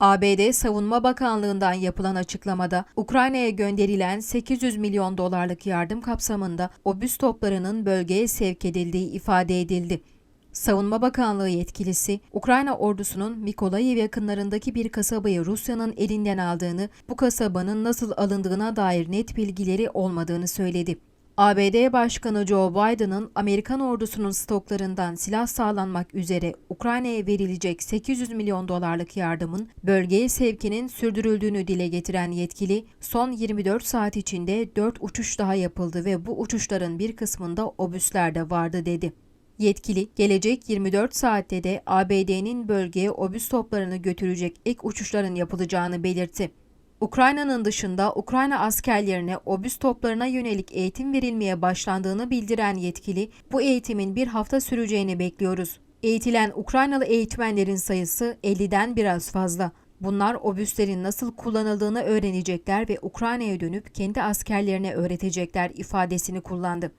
ABD Savunma Bakanlığı'ndan yapılan açıklamada Ukrayna'ya gönderilen 800 milyon dolarlık yardım kapsamında obüs toplarının bölgeye sevk edildiği ifade edildi. Savunma Bakanlığı yetkilisi, Ukrayna ordusunun Mikolayiv yakınlarındaki bir kasabayı Rusya'nın elinden aldığını, bu kasabanın nasıl alındığına dair net bilgileri olmadığını söyledi. ABD Başkanı Joe Biden'ın Amerikan ordusunun stoklarından silah sağlanmak üzere Ukrayna'ya verilecek 800 milyon dolarlık yardımın bölgeye sevkinin sürdürüldüğünü dile getiren yetkili, son 24 saat içinde 4 uçuş daha yapıldı ve bu uçuşların bir kısmında obüsler de vardı dedi. Yetkili, gelecek 24 saatte de ABD'nin bölgeye obüs toplarını götürecek ek uçuşların yapılacağını belirtti. Ukrayna'nın dışında Ukrayna askerlerine obüs toplarına yönelik eğitim verilmeye başlandığını bildiren yetkili, bu eğitimin bir hafta süreceğini bekliyoruz. Eğitilen Ukraynalı eğitmenlerin sayısı 50'den biraz fazla. Bunlar obüslerin nasıl kullanıldığını öğrenecekler ve Ukrayna'ya dönüp kendi askerlerine öğretecekler ifadesini kullandı.